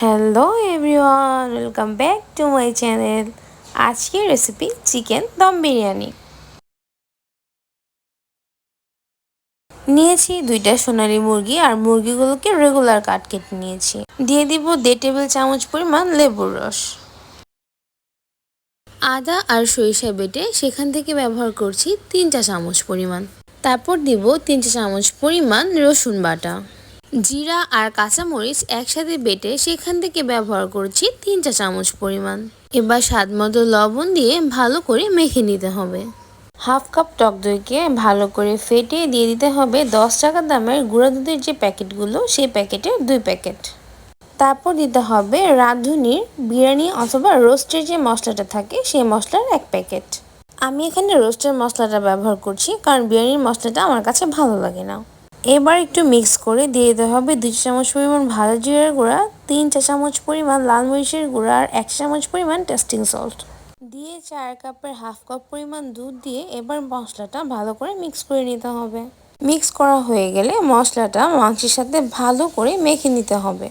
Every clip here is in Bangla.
Hello everyone welcome back to my channel আজকের রেসিপি চিকেন দম বিরিয়ানি। নিয়েছি দুইটা সোনালি মুরগি আর মুরগিগুলোকে রেগুলার কাট কেটে নিয়েছি। দিয়ে দিব দেড় টেবিল চামচ পরিমাণ লেবুর রস। আদা আর সরিষা বেটে সেখান থেকে ব্যবহার করছি তিন চা চামচ পরিমাণ। তারপর দিব তিন চা চামচ পরিমাণ রসুন বাটা। জিরা আর কাঁচামরিচ একসাথে বেটে সেখান থেকে ব্যবহার করছি তিন চা চামচ পরিমাণ। এবার স্বাদ মতো লবণ দিয়ে ভালো করে মেখে নিতে হবে। হাফ কাপ টক দইকে ভালো করে ফেটে দিয়ে দিতে হবে দশ টাকা দামের গুঁড়া দুধের যে প্যাকেটগুলো, সেই প্যাকেটের দুই প্যাকেট। তারপর দিতে হবে রাঁধুনির বিরিয়ানি অথবা রোস্টের যে মশলাটা থাকে, সেই মশলার এক প্যাকেট। আমি এখানে রোস্টের মশলাটা ব্যবহার করছি, কারণ বিরিয়ানির মশলাটা আমার কাছে ভালো লাগে না। এবার একটু মিক্স করে দিয়ে দিতে হবে দুই চামচ পরিমাণ ভালো জিরার গুঁড়া, তিন চা চামচ পরিমাণ লাল মরিচের গুঁড়া আর এক চামচ পরিমাণ টেস্টিং সল্ট দিয়ে চার কাপের হাফ কাপ পরিমাণ দুধ দিয়ে এবার মশলাটা ভালো করে মিক্স করে নিতে হবে। মিক্স করা হয়ে গেলে মশলাটা মাংসের সাথে ভালো করে মেখে নিতে হবে।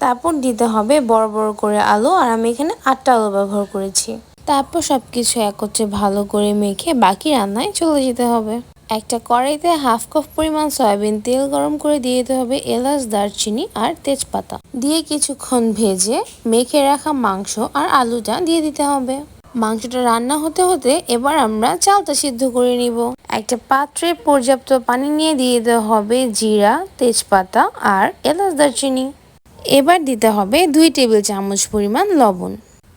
তারপর দিতে হবে বড় বড় করে আলু আর আমি এখানে আটটা আলু ব্যবহার করেছি। তারপর সব কিছু একত্রে ভালো করে মেখে বাকি রান্নায় চলে যেতে হবে। একটা কড়াইতে হাফ কাপ পরিমাণ সয়াবিন তেল গরম করে দিয়ে দিতে হবে এলাচ, দারচিনি আর তেজপাতা। দিয়ে কিছুক্ষণ ভেজে মেখে রাখা মাংস আর আলুটা দিয়ে দিতে হবে। মাংসটা রান্না হতে হতে এবার আমরা চালটা সিদ্ধ করে নিব। একটা পাত্রে পর্যাপ্ত পানি নিয়ে দিয়ে দিতে হবে জিরা, তেজপাতা আর এলাচ, দারচিনি। এবার দিতে হবে দুই টেবিল চামচ পরিমাণ লবণ।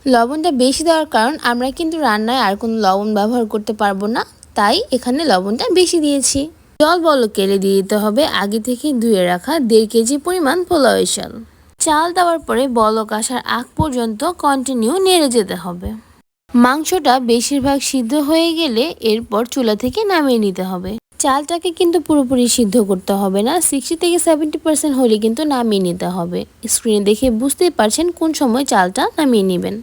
লবণটা বেশি দেওয়ার কারণ আমরা কিন্তু রান্নায় আর কোনো লবণ ব্যবহার করতে পারব না। তাই এখানে লবণটা বেশি দিয়েছি। জল বল কেড়ে দিয়ে দিতে হবে, আগে থেকে ধুয়ে রাখা দেড় কেজি পরিমাণ পোলাও চাল চাল দেওয়ার পরে বলক আসার আগ পর্যন্ত কন্টিনিউ নেড়ে যেতে হবে। মাংসটা বেশিরভাগ সিদ্ধ হয়ে গেলে এরপর চুলা থেকে নামিয়ে নিতে হবে। চালটাকে কিন্তু পুরোপুরি সিদ্ধ করতে হবে না সিক্সটি থেকে সেভেন্টি পার্সেন্ট হলে কিন্তু নামিয়ে নিতে হবে। স্ক্রিনে দেখে বুঝতেই পারছেন কোন সময় চালটা নামিয়ে নেবেন।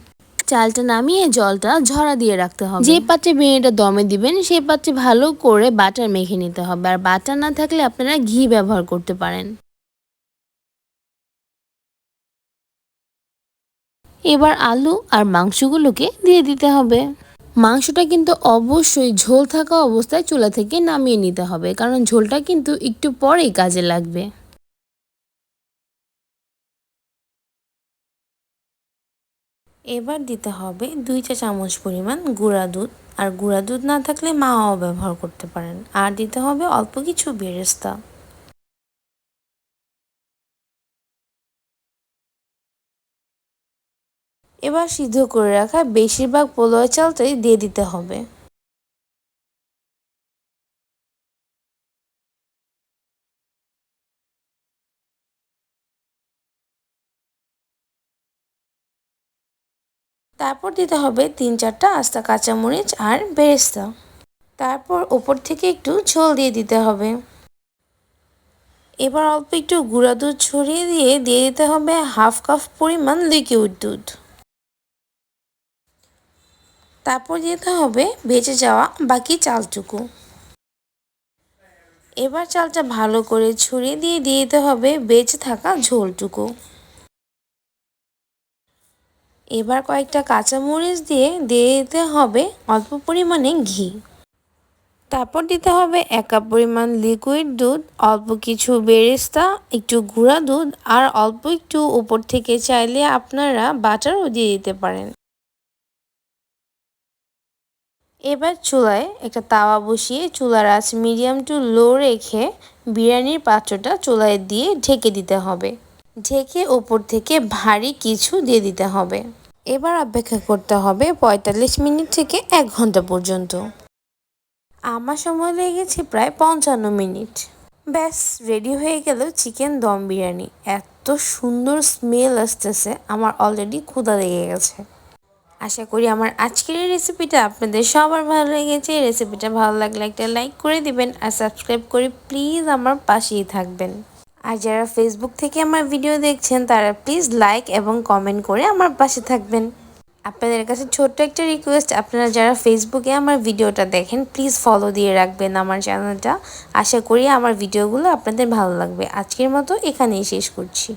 চালটা নামিয়ে জলটা ঝরা দিয়ে রাখতে হবে। যে পাত্রে বিরিয়ানিটা দমে দিবেন সেই পাত্রে ভালো করে বাটার মেখে নিতে হবে। আর বাটার না থাকলে আপনারা ঘি ব্যবহার করতে পারেন। এবার আলু আর মাংসগুলোকে দিয়ে দিতে হবে। মাংসটা কিন্তু অবশ্যই ঝোল থাকা অবস্থায় চুলা থেকে নামিয়ে নিতে হবে, কারণ ঝোলটা কিন্তু একটু পরেই কাজে লাগবে। এবার দিতে হবে দুই চা চামচ পরিমাণ গুঁড়া দুধ। আর গুঁড়া দুধ না থাকলে মাও ব্যবহার করতে পারেন। আর দিতে হবে অল্প কিছু বেরেস্তা। এবার সিদ্ধ করে রাখা বেশিরভাগ পোলোয়া চালটাই দিয়ে দিতে হবে। তারপর দিতে হবে তিন চারটা আস্তা কাঁচামরিচ আর বেরেস্তা। তারপর ওপর থেকে একটু ঝোল দিয়ে দিতে হবে। এবার অল্প একটু গুঁড়া দুধ ছড়িয়ে দিয়ে দিয়ে দিতে হবে হাফ কাপ পরিমাণ লিকুইড দুধ। তারপর দিতে হবে বেঁচে যাওয়া বাকি চালটুকু। এবার চালটা ভালো করে ছড়িয়ে দিয়ে দিয়ে দিতে হবে বেঁচে থাকা ঝোলটুকু। এবার কয়েকটা কাঁচামরিচ দিয়ে দিয়ে দিতে হবে অল্প পরিমাণে ঘি। তারপর দিতে হবে এক কাপ পরিমাণ লিকুইড দুধ, অল্প কিছু বেরেস্তা, একটু গুঁড়া দুধ আর অল্প একটু উপর থেকে চাইলে আপনারা বাটারও দিয়ে দিতে পারেন। এবার চুলায় একটা তাওয়া বসিয়ে চুলার আঁচ মিডিয়াম টু লো রেখে বিরিয়ানির পাত্রটা চুলায় দিয়ে ঢেকে দিতে হবে। ঢেকে ওপর থেকে ভারী কিছু দিয়ে দিতে হবে। এবার অপেক্ষা করতে হবে পঁয়তাল্লিশ মিনিট থেকে এক ঘণ্টা পর্যন্ত। আমার সময় লেগেছে প্রায় পঞ্চান্ন মিনিট। ব্যাস রেডি হয়ে গেল চিকেন দম বিরিয়ানি। এত সুন্দর স্মেল আসতেছে, আমার অলরেডি ক্ষুধা লেগে গেছে। আশা করি আমার আজকের এই রেসিপিটা আপনাদের সবার ভালো লেগেছে। রেসিপিটা ভালো লাগলে একটা লাইক করে দিবেন আর সাবস্ক্রাইব করে প্লিজ আমার পাশেই থাকবেন। আর যারা ফেসবুক থেকে আমার ভিডিও দেখছেন, তারা প্লিজ লাইক এবং কমেন্ট করে আমার পাশে থাকবেন। আপনাদের কাছে ছোট্ট একটা রিকোয়েস্ট আপনারা যারা ফেসবুকে আমার ভিডিওটা দেখেন প্লিজ ফলো দিয়ে রাখবেন আমার চ্যানেলটা আশা করি আমার ভিডিওগুলো আপনাদের ভালো লাগবে। আজকের মতো এখানেই শেষ করছি।